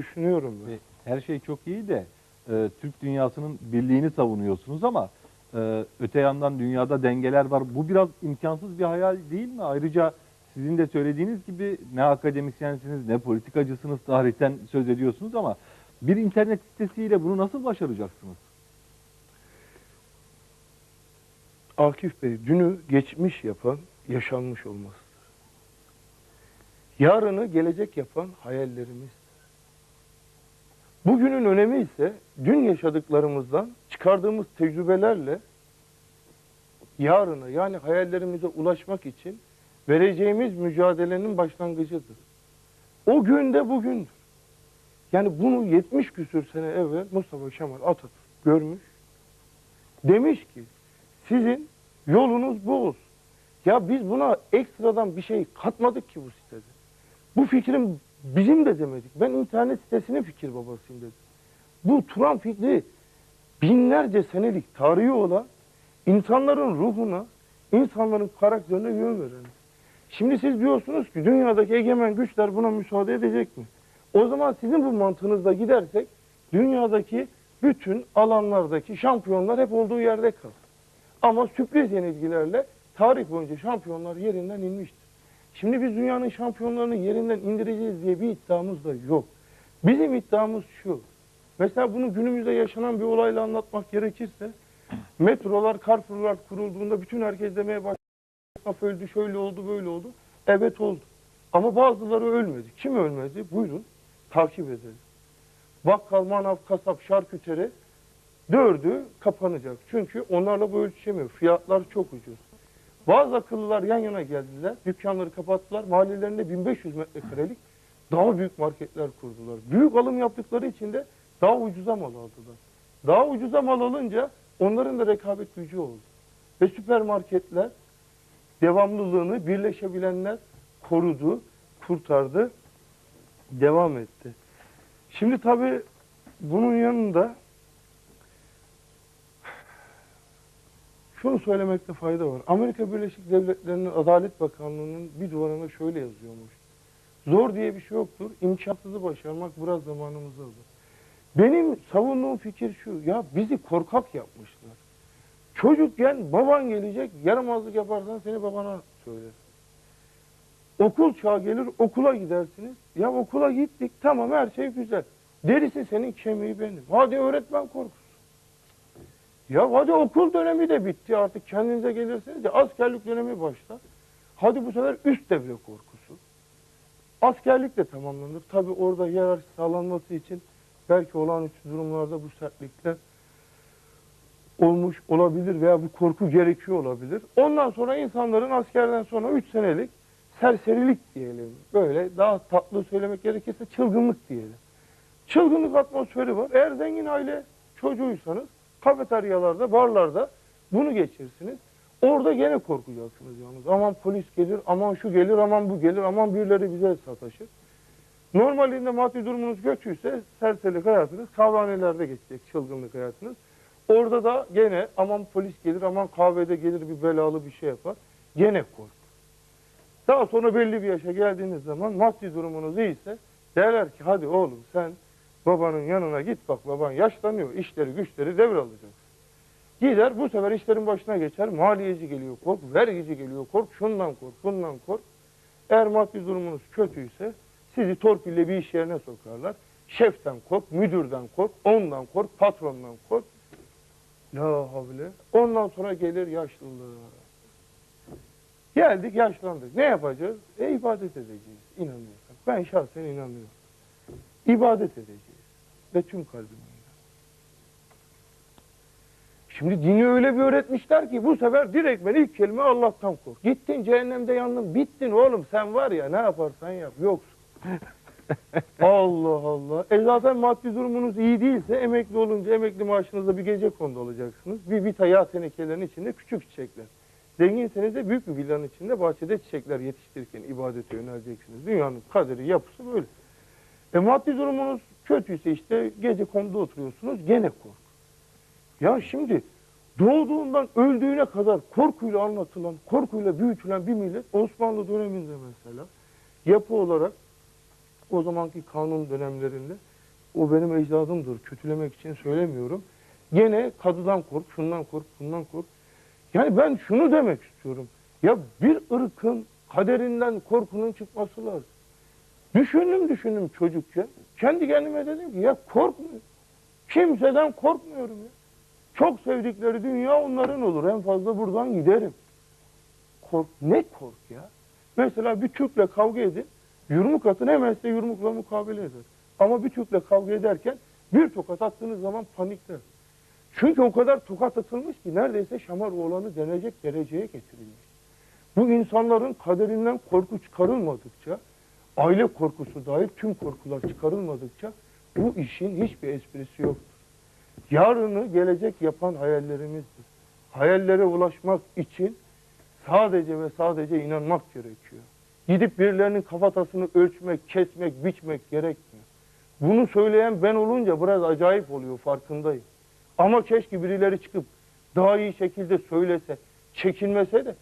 düşünüyorum ben. Ve Her şey çok iyi de e, Türk dünyasının birliğini savunuyorsunuz ama e, öte yandan dünyada dengeler var. Bu biraz imkansız bir hayal değil mi? Ayrıca sizin de söylediğiniz gibi ne akademisyensiniz ne politikacısınız tarihten söz ediyorsunuz ama bir internet sitesiyle bunu nasıl başaracaksınız? Akif Bey, dünü geçmiş yapan yaşanmış olmasıdır. Yarını gelecek yapan hayallerimizdir. Bugünün önemi ise dün yaşadıklarımızdan çıkardığımız tecrübelerle yarına yani hayallerimize ulaşmak için vereceğimiz mücadelenin başlangıcıdır. O gün de bugündür. Yani bunu 70 küsür sene evvel Mustafa Kemal Atatürk görmüş. Demiş ki sizin yolunuz bu olsun. Ya biz buna ekstradan bir şey katmadık ki bu sitede. Bu fikrim bizim de demedik. Ben internet sitesinin fikir babasıyım dedim. Bu Turan fikri binlerce senelik tarihi olan insanların ruhuna, insanların karakterine yön veren. Şimdi siz diyorsunuz ki dünyadaki egemen güçler buna müsaade edecek mi? O zaman sizin bu mantığınızda gidersek dünyadaki bütün alanlardaki şampiyonlar hep olduğu yerde kalır. Ama sürpriz yenilgilerle tarih boyunca şampiyonlar yerinden inmiştir. Şimdi biz dünyanın şampiyonlarını yerinden indireceğiz diye bir iddiamız da yok. Bizim iddiamız şu. Mesela bunu günümüzde yaşanan bir olayla anlatmak gerekirse metrolar, Carrefour'lar kurulduğunda bütün herkes demeye başladı. Esnaf öldü, şöyle oldu, böyle oldu. Evet oldu. Ama bazıları ölmedi. Kim ölmedi? Buyurun takip edelim. Bakkal, manav, kasap, şarküteri dördü kapanacak. Çünkü onlarla bu ölçüşemiyor. Fiyatlar çok ucuz. Bazı akıllılar yan yana geldiler. Dükkanları kapattılar. Mahallelerinde 1500 metrekarelik daha büyük marketler kurdular. Büyük alım yaptıkları için de daha ucuza mal aldılar. Daha ucuza mal alınca onların da rekabet gücü oldu. Ve süpermarketler devamlılığını birleşebilenler korudu, kurtardı, devam etti. Şimdi tabii bunun yanında şunu söylemekte fayda var. Amerika Birleşik Devletleri'nin Adalet Bakanlığı'nın bir duvarına şöyle yazıyormuş. Zor diye bir şey yoktur. İmkansızı başarmak biraz zamanımızı alır. Benim savunduğum fikir şu. Ya bizi korkak yapmışlar. Çocukken baban gelecek, yaramazlık yaparsan seni babana söyler. Okul çağı gelir, okula gidersiniz. Ya okula gittik, tamam her şey güzel. Derisi senin, kemiği benim. Hadi öğretmen korkusu. Ya hadi okul dönemi de bitti artık kendinize gelirsiniz ya askerlik dönemi başlar. Hadi bu sefer üst devre korkusu. Askerlik de tamamlanır. Tabi orada hiyerarşi sağlanması için belki olağanüstü durumlarda bu sertlikler olmuş olabilir veya bu korku gerekiyor olabilir. Ondan sonra insanların askerden sonra 3 senelik serserilik diyelim. Böyle daha tatlı söylemek gerekirse çılgınlık diyelim. Çılgınlık atmosferi var. Eğer zengin aile çocuğuysanız kafeteryalarda, barlarda bunu geçirsiniz. Orada gene korkacaksınız yalnız. Aman polis gelir, aman şu gelir, aman bu gelir, aman birileri bize sataşır. Normalinde maddi durumunuz kötüyse serserilik hayatınız kahvehanelerde geçecek çılgınlık hayatınız. Orada da gene aman polis gelir, aman kahvede gelir bir belalı bir şey yapar. Gene kork. Daha sonra belli bir yaşa geldiğiniz zaman maddi durumunuz iyiyse derler ki hadi oğlum sen babanın yanına git bak baban yaşlanıyor işleri güçleri devralacak. Gider bu sefer işlerin başına geçer maliyeci geliyor kork, vergici geliyor kork, şundan kork, bundan kork. Eğer maddi durumunuz kötüyse sizi torpille bir iş yerine sokarlar. Şeften kork, müdürden kork, ondan kork, patrondan kork. La havle. Ondan sonra gelir yaşlılığı. Geldik yaşlandık. Ne yapacağız? E ibadet edeceğiz. İnanıyorsak. Ben şahsen inanıyorum. İbadet edeceğiz. Ve tüm inanıyorum. Şimdi dini öyle bir öğretmişler ki bu sefer direkt ben ilk kelime Allah'tan kork. Gittin cehennemde yandın. Bittin oğlum sen var ya ne yaparsan yap. Yoksun. Allah Allah. E zaten maddi durumunuz iyi değilse emekli olunca emekli maaşınızda bir gece kondu olacaksınız. Bir vita yağ tenekelerinin içinde küçük çiçekler. Zenginseniz de büyük bir villanın içinde bahçede çiçekler yetiştirirken ibadete yöneleceksiniz. Dünyanın kaderi, yapısı böyle. E maddi durumunuz kötüyse işte gece konuda oturuyorsunuz gene kork. Ya şimdi doğduğundan öldüğüne kadar korkuyla anlatılan, korkuyla büyütülen bir millet Osmanlı döneminde mesela yapı olarak o zamanki kanun dönemlerinde O benim ecdadımdır. Kötülemek için söylemiyorum. Gene kadıdan kork, şundan kork, bundan kork. Yani ben şunu demek istiyorum. Ya bir ırkın kaderinden korkunun çıkması lazım. Düşündüm düşündüm çocukça. Kendi kendime dedim ki ya korkmuyorum. Kimseden korkmuyorum ya. Çok sevdikleri dünya onların olur. En fazla buradan giderim. Kork, ne kork ya? Mesela bir Türk'le kavga edin. Yumruk atın hemen size yumrukla mukabele eder. Ama bir Türk'le kavga ederken bir tokat attığınız zaman panikler. Çünkü o kadar tokat atılmış ki neredeyse şamar oğlanı denecek dereceye getirilmiş. Bu insanların kaderinden korku çıkarılmadıkça, aile korkusu dahil tüm korkular çıkarılmadıkça bu işin hiçbir esprisi yoktur. Yarını gelecek yapan hayallerimizdir. Hayallere ulaşmak için sadece ve sadece inanmak gerekiyor. Gidip birilerinin kafatasını ölçmek, kesmek, biçmek gerekmiyor. Bunu söyleyen ben olunca biraz acayip oluyor farkındayım. Ama keşke birileri çıkıp daha iyi şekilde söylese, çekinmese de